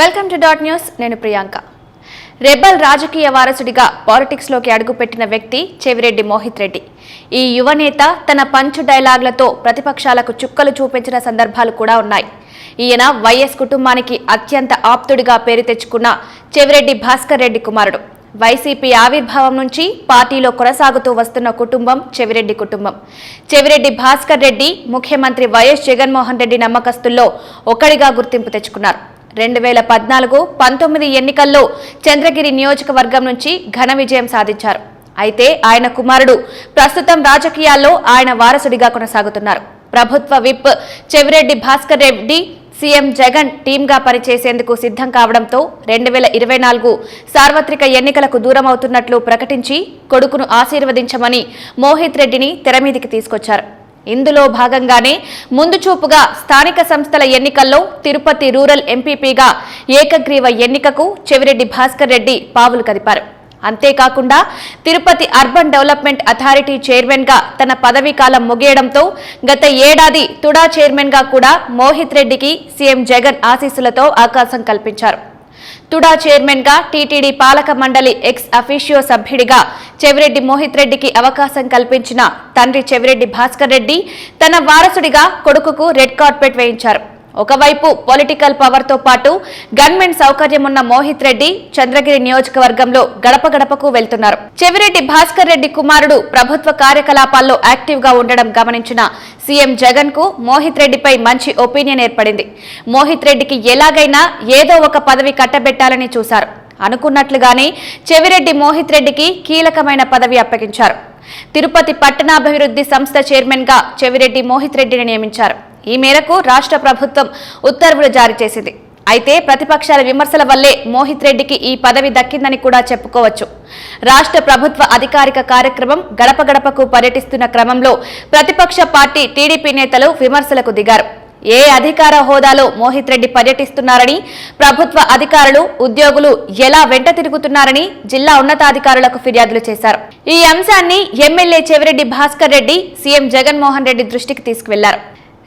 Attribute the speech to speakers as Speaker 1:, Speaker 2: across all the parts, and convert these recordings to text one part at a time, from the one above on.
Speaker 1: Welcome to dot news నేను Priyanka. Rebel రాజకీయ వారసుడిగా పాలిటిక్స్లోకి అడుగుపెట్టిన వ్యక్తి చెవిరెడ్డి మోహిత్ రెడ్డి. ఈ యువనేత తన పంచు డైలాగ్లతో ప్రతిపక్షాలకు చుక్కలు చూపించిన సందర్భాలు కూడా ఉన్నాయి. ఈయన వైఎస్ కుటుంబానికి అత్యంత ఆప్తుడిగా పేరు తెచ్చుకున్న చెవిరెడ్డి భాస్కర్ రెడ్డి కుమారుడు. వైసీపీ ఆవిర్భావం నుంచి పార్టీలో కొనసాగుతూ వస్తున్న కుటుంబం చెవిరెడ్డి కుటుంబం. చెవిరెడ్డి భాస్కర్ రెడ్డి ముఖ్యమంత్రి వైఎస్ జగన్మోహన్ రెడ్డి నమ్మకస్తుల్లో ఒకడిగా గుర్తింపు తెచ్చుకున్నారు. రెండు వేల పద్నాలుగు పంతొమ్మిది ఎన్నికల్లో చంద్రగిరి నియోజకవర్గం నుంచి ఘన విజయం సాధించారు. అయితే ఆయన కుమారుడు ప్రస్తుతం రాజకీయాల్లో ఆయన వారసుడిగా కొనసాగుతున్నారు. ప్రభుత్వ విప్ చెవిరెడ్డి భాస్కర్ రెడ్డి సీఎం జగన్ టీంగా పనిచేసేందుకు సిద్ధం కావడంతో రెండు వేల ఇరవై నాలుగు సార్వత్రిక ఎన్నికలకు దూరం అవుతున్నట్లు ప్రకటించి కొడుకును ఆశీర్వదించమని మోహిత్ రెడ్డిని తెరమీదికి తీసుకొచ్చారు. ఇందులో భాగంగానే ముందు చూపుగా స్థానిక సంస్థల ఎన్నికల్లో తిరుపతి రూరల్ ఎంపీపీగా ఏకగ్రీవ ఎన్నికకు చెవిరెడ్డి భాస్కర్ రెడ్డి పావులు కదిపారు. అంతేకాకుండా తిరుపతి అర్బన్ డెవలప్మెంట్ అథారిటీ చైర్మన్గా తన పదవీ కాలం ముగియడంతో గత ఏడాది తుడా చైర్మన్గా కూడా మోహిత్ రెడ్డికి సీఎం జగన్ ఆశీస్సులతో అవకాశం కల్పించారు. తుడా చైర్మన్గా టీటీడీ పాలక మండలి ఎక్స్ అఫీషియో సభ్యుడిగా చెవిరెడ్డి మోహిత్ రెడ్డికి అవకాశం కల్పించిన తండ్రి చెవిరెడ్డి భాస్కర్ రెడ్డి తన వారసుడిగా కొడుకుకు రెడ్ కార్పెట్ వేయించారు. ఒకవైపు పొలిటికల్ పవర్తో పాటు గన్మెన్ సౌకర్యం ఉన్న మోహిత్ రెడ్డి చంద్రగిరి నియోజకవర్గంలో గడప గడపకు వెళ్తున్నారు. చెవిరెడ్డి భాస్కర్ రెడ్డి కుమారుడు ప్రభుత్వ కార్యకలాపాల్లో యాక్టివ్గా ఉండడం గమనించిన సీఎం జగన్కు మోహిత్ రెడ్డిపై మంచి ఒపీనియన్ ఏర్పడింది. మోహిత్ రెడ్డికి ఎలాగైనా ఏదో ఒక పదవి కట్టబెట్టాలని చూశారు. అనుకున్నట్లుగానే చెవిరెడ్డి మోహిత్ రెడ్డికి కీలకమైన పదవి అప్పగించారు. తిరుపతి పట్టణాభివృద్ధి సంస్థ చైర్మన్గా చెవిరెడ్డి మోహిత్ రెడ్డిని నియమించారు. ఈ మేరకు రాష్ట్ర ప్రభుత్వం ఉత్తర్వులు జారీ చేసింది. అయితే ప్రతిపక్షాల విమర్శల వల్లే మోహిత్ రెడ్డికి ఈ పదవి దక్కిందని కూడా చెప్పుకోవచ్చు. రాష్ట్ర ప్రభుత్వ అధికారిక కార్యక్రమం గడప గడపకు పర్యటిస్తున్న క్రమంలో ప్రతిపక్ష పార్టీ టీడీపీ నేతలు విమర్శలకు దిగారు. ఏ అధికార హోదాలో మోహిత్ రెడ్డి పర్యటిస్తున్నారని ప్రభుత్వ అధికారులు ఉద్యోగులు ఎలా వెంట తిరుగుతున్నారని జిల్లా ఉన్నతాధికారులకు ఫిర్యాదులు చేశారు. ఈ అంశాన్ని ఎమ్మెల్యే చెవిరెడ్డి భాస్కర్ రెడ్డి సీఎం జగన్మోహన్ రెడ్డి దృష్టికి తీసుకువెళ్ళారు.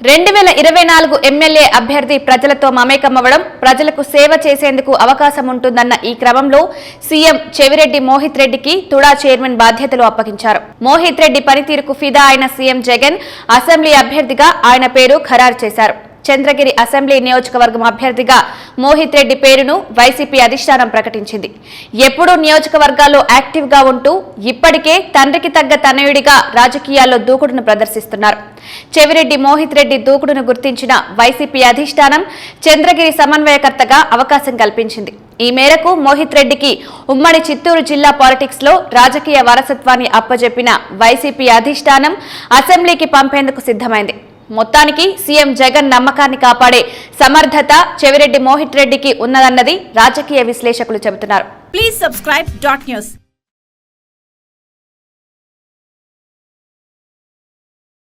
Speaker 1: రెండు వేల ఇరవై నాలుగు ఎమ్మెల్యే అభ్యర్థి ప్రజలతో మమేకమవ్వడం ప్రజలకు సేవ చేసేందుకు అవకాశం ఉంటుందన్న ఈ క్రమంలో సీఎం చెవిరెడ్డి మోహిత్ రెడ్డికి తుడా చైర్మన్ బాధ్యతలు అప్పగించారు. మోహిత్ రెడ్డి పనితీరుకు ఫిదా అయిన సీఎం జగన్ అసెంబ్లీ అభ్యర్థిగా ఆయన పేరు ఖరారు చేశారు. చంద్రగిరి అసెంబ్లీ నియోజకవర్గం అభ్యర్థిగా మోహిత్ రెడ్డి పేరును వైసీపీ అధిష్టానం ప్రకటించింది. ఎప్పుడూ నియోజకవర్గాల్లో యాక్టివ్గా ఉంటూ ఇప్పటికే తండ్రికి తగ్గ తనయుడిగా రాజకీయాల్లో దూకుడును ప్రదర్శిస్తున్నారు. చెవిరెడ్డి మోహిత్ రెడ్డి దూకుడును గుర్తించిన వైసీపీ అధిష్టానం చంద్రగిరి సమన్వయకర్తగా అవకాశం కల్పించింది. ఈ మేరకు మోహిత్ రెడ్డికి ఉమ్మడి చిత్తూరు జిల్లా పాలిటిక్స్లో రాజకీయ వారసత్వాన్ని అప్పజెప్పిన వైసీపీ అధిష్టానం అసెంబ్లీకి పంపేందుకు సిద్ధమైంది. మొత్తానికి సీఎం జగన్ నమ్మకాన్ని కాపాడే సమర్థత చెవిరెడ్డి మోహిత్ రెడ్డికి ఉన్నదన్నది రాజకీయ విశ్లేషకులు చెబుతున్నారు.
Speaker 2: Please subscribe dot news